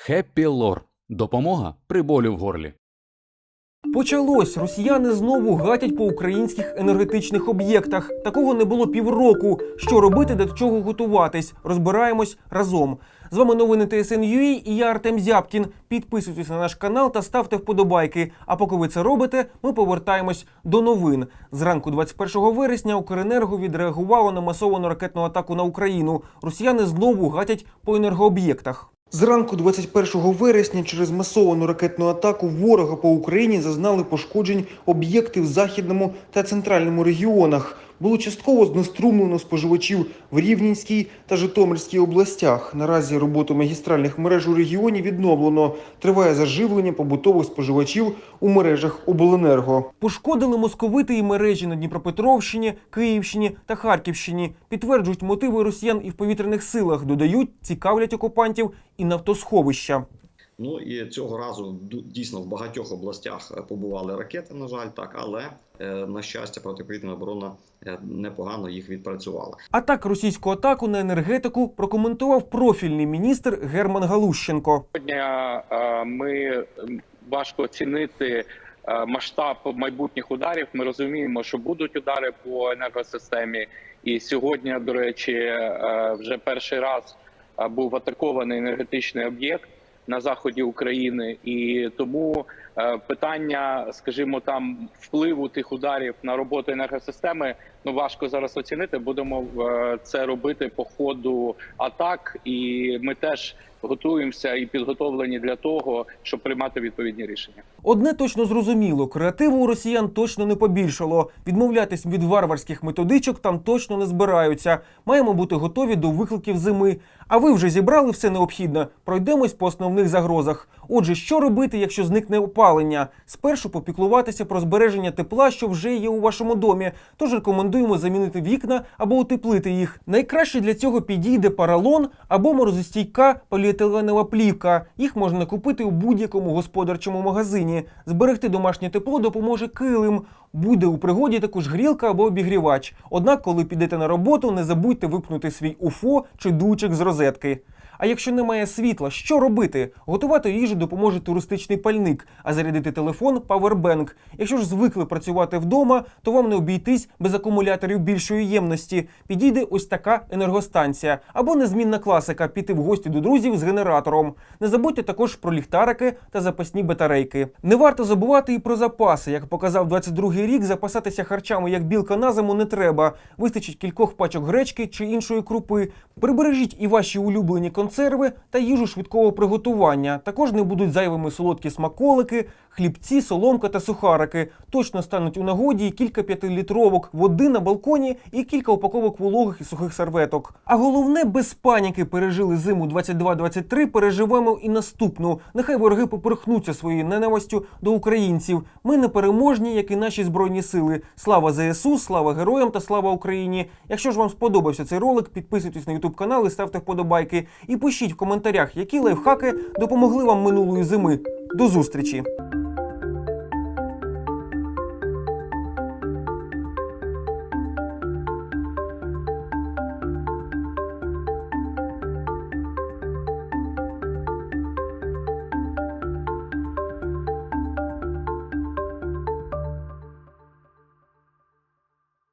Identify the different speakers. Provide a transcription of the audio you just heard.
Speaker 1: Хеппі Лор. Допомога при болю в горлі.
Speaker 2: Почалось. Росіяни знову гатять по українських енергетичних об'єктах. Такого не було півроку. Що робити, до чого готуватись? Розбираємось разом. З вами новини ТСН.UA і я Артем Зябкін. Підписуйтесь на наш канал та ставте вподобайки. А поки ви це робите, ми повертаємось до новин. Зранку 21 вересня Укренерго відреагувало на масовану ракетну атаку на Україну. Росіяни знову гатять по енергооб'єктах. Зранку 21 вересня через масовану ракетну атаку ворога по Україні зазнали пошкоджень об'єкти в західному та центральному регіонах. Було частково знеструмлено споживачів в Рівненській та Житомирській областях. Наразі роботу магістральних мереж у регіоні відновлено. Триває заживлення побутових споживачів у мережах обленерго. Пошкодили московити і мережі на Дніпропетровщині, Київщині та Харківщині. Підтверджують мотиви росіян і в повітряних силах. Додають, цікавлять окупантів і нафтосховища.
Speaker 3: Ну і цього разу дійсно в багатьох областях е, побували ракети, на жаль, так, але е, на щастя, протиповітряна оборона е, непогано їх відпрацювала.
Speaker 2: А так російську атаку на енергетику прокоментував профільний міністр Герман Галущенко.
Speaker 4: Сьогодні е, ми важко оцінити е, масштаб майбутніх ударів. Ми розуміємо, що будуть удари по енергосистемі. І сьогодні, до речі, е, вже перший раз був атакований енергетичний об'єкт на заході України, і тому питання, скажімо, там впливу тих ударів на роботу енергосистеми ну важко зараз оцінити. Будемо е, це робити по ходу атак, і ми теж готуємося і підготовлені для того, щоб приймати відповідні рішення.
Speaker 2: Одне точно зрозуміло: креативу у росіян точно не побільшало. Відмовлятись від варварських методичок там точно не збираються. Маємо бути готові до викликів зими. А ви вже зібрали все необхідне. Пройдемось по основних загрозах. Отже, що робити, якщо зникне опалення? Спершу попіклуватися про збереження тепла, що вже є у вашому домі. Тож рекомендуємо замінити вікна або утеплити їх. Найкраще для цього підійде паралон або морозостійка поліетиленова плівка. Їх можна купити у будь-якому господарчому магазині. Зберегти домашнє тепло допоможе килим. Буде у пригоді також грілка або обігрівач. Однак, коли підете на роботу, не забудьте випнути свій уфо чи дучик з розетки. А якщо немає світла, що робити? Готувати їжу допоможе туристичний пальник, а зарядити телефон павербенк. Якщо ж звикли працювати вдома, то вам не обійтись без акумуляторів більшої ємності. Підійде ось така енергостанція або незмінна класика піти в гості до друзів з генератором. Не забудьте також про ліхтарики та запасні батарейки. Не варто забувати і про запаси. Як показав 22-й рік, запасатися харчами як білка на зиму не треба. Вистачить кількох пачок гречки чи іншої крупи. Прибережіть і ваші улюблені консерви та їжу швидкого приготування. Також не будуть зайвими солодкі смаколики, хлібці, соломка та сухарики. Точно стануть у нагоді і кілька п'ятилітровок води на балконі і кілька упаковок вологих і сухих серветок. А головне, без паніки пережили зиму 22-23, переживемо і наступну. Нехай вороги поперхнуться своєю ненавистю до українців. Ми непереможні, як і наші збройні сили. Слава ЗСУ, слава героям та слава Україні. Якщо ж вам сподобався цей ролик, підписуйтесь на YouTube канал і ставте вподобайки. Пишіть в коментарях, які лайфхаки допомогли вам минулої зими. До зустрічі!